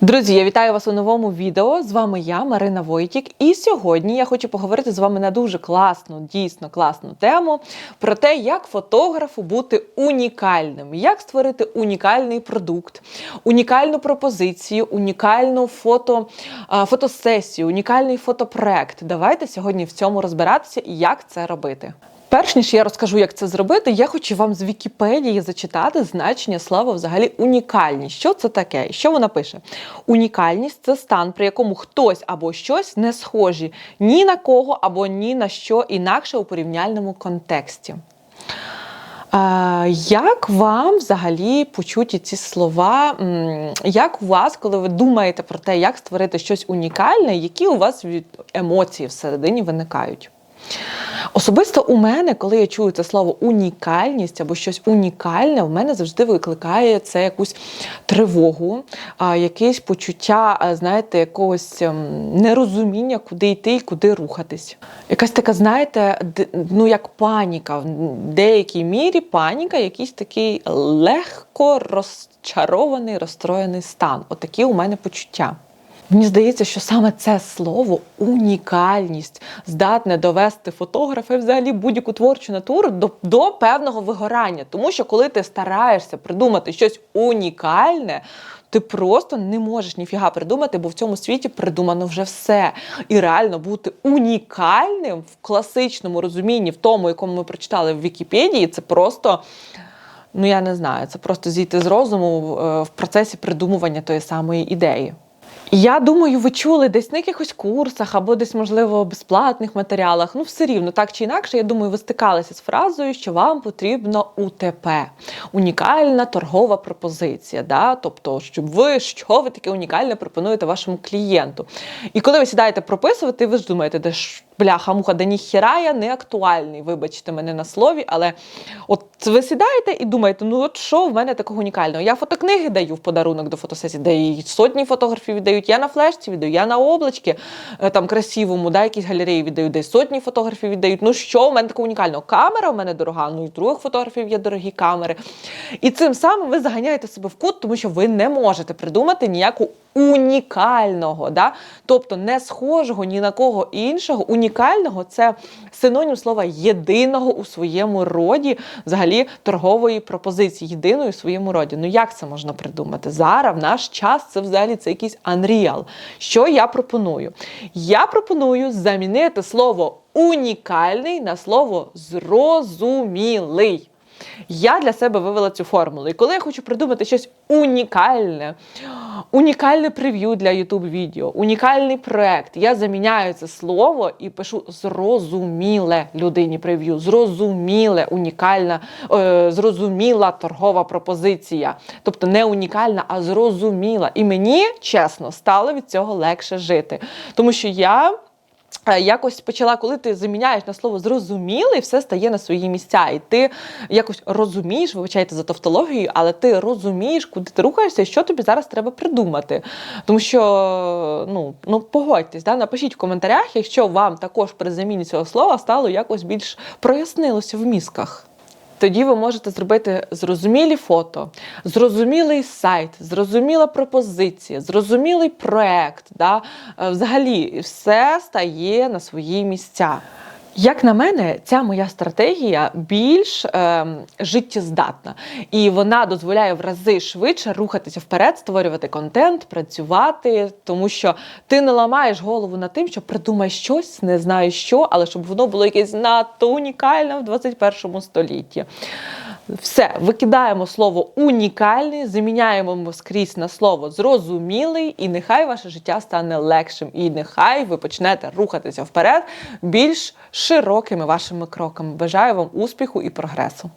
Друзі, я вітаю вас у новому відео. З вами я, Марина Войтік. І сьогодні я хочу поговорити з вами на дуже класну, дійсно класну тему про те, як фотографу бути унікальним, як створити унікальний продукт, унікальну пропозицію, унікальну фото, фотосесію, унікальний фотопроект. Давайте сьогодні в цьому розбиратися і як це робити. Перш ніж я розкажу, як це зробити, я хочу вам з Вікіпедії зачитати значення слова взагалі унікальність. Що це таке? Що вона пише? Унікальність це стан, при якому хтось або щось не схожі ні на кого або ні на що інакше у порівняльному контексті. Як вам взагалі почуті ці слова? Як у вас, коли ви думаєте про те, як створити щось унікальне, які у вас емоції всередині виникають? Особисто у мене, коли я чую це слово унікальність або щось унікальне, в мене завжди викликає це якусь тривогу, якесь почуття, знаєте, якогось ем, нерозуміння, куди йти і куди рухатись. Якась така, знаєте, ну як паніка, в деякій мірі паніка, якийсь такий легко розчарований, розстроєний стан. Отакі у мене почуття. Мені здається, що саме це слово унікальність здатне довести фотографа і взагалі будь-яку творчу натуру до, до певного вигорання. Тому що коли ти стараєшся придумати щось унікальне, ти просто не можеш ніфіга придумати, бо в цьому світі придумано вже все. І реально бути унікальним в класичному розумінні, в тому, якому ми прочитали в Вікіпедії, це просто. Ну, я не знаю, це просто зійти з розуму е, в процесі придумування тої самої ідеї. Я думаю, ви чули десь на якихось курсах або десь, можливо, безплатних матеріалах. Ну, все рівно, так чи інакше, я думаю, ви стикалися з фразою, що вам потрібно УТП унікальна торгова пропозиція. Да? Тобто, щоб ви що ви таке унікальне пропонуєте вашому клієнту. І коли ви сідаєте прописувати, ви ж думаєте, де ж бляха муха, да ніхіра я не актуальний. Вибачте мене на слові, але от ви сідаєте і думаєте, ну от що в мене такого унікального? Я фотокниги даю в подарунок до фотосесії, де і сотні фотографів віддають. Я на флешці віддаю, я на облачки е, там красивому, да, якісь галереї віддаю, де сотні фотографів віддають. Ну що в мене такого унікального? Камера в мене дорога, ну і других фотографів є дорогі камери. І цим самим ви заганяєте себе в кут, тому що ви не можете придумати ніяку унікального, да? тобто не схожого ні на кого іншого. Унікального це синонім слова єдиного у своєму роді, взагалі торгової пропозиції, єдиної у своєму роді. Ну як це можна придумати? Зараз в наш час це взагалі це якийсь unreal. Що я пропоную? Я пропоную замінити слово унікальний на слово зрозумілий. Я для себе вивела цю формулу. І коли я хочу придумати щось унікальне, унікальне прев'ю для YouTube відео, унікальний проект, я заміняю це слово і пишу зрозуміле людині прев'ю, зрозуміле, унікальна, е, зрозуміла торгова пропозиція. Тобто не унікальна, а зрозуміла. І мені, чесно, стало від цього легше жити. Тому що я. Е, Якось почала, коли ти заміняєш на слово зрозумілий, все стає на свої місця. І ти якось розумієш, вибачайте за тавтологію, але ти розумієш, куди ти рухаєшся і що тобі зараз треба придумати. Тому що, ну, ну погодьтесь, да? напишіть в коментарях, якщо вам також при заміні цього слова стало якось більш прояснилося в мізках. Тоді ви можете зробити зрозумілі фото, зрозумілий сайт, зрозуміла пропозиція, зрозумілий проект. Да? Е, Взагалі, все стає на свої місця. Як на мене, ця моя стратегія більш е, життєздатна, і вона дозволяє в рази швидше рухатися вперед, створювати контент, працювати, тому що ти не ламаєш голову над тим, що придумай щось, не знаю що, але щоб воно було якесь надто унікальне в 21 столітті. Все, викидаємо слово унікальний, заміняємо скрізь на слово зрозумілий, і нехай ваше життя стане легшим. І нехай ви почнете рухатися вперед більш широкими вашими кроками. Бажаю вам успіху і прогресу.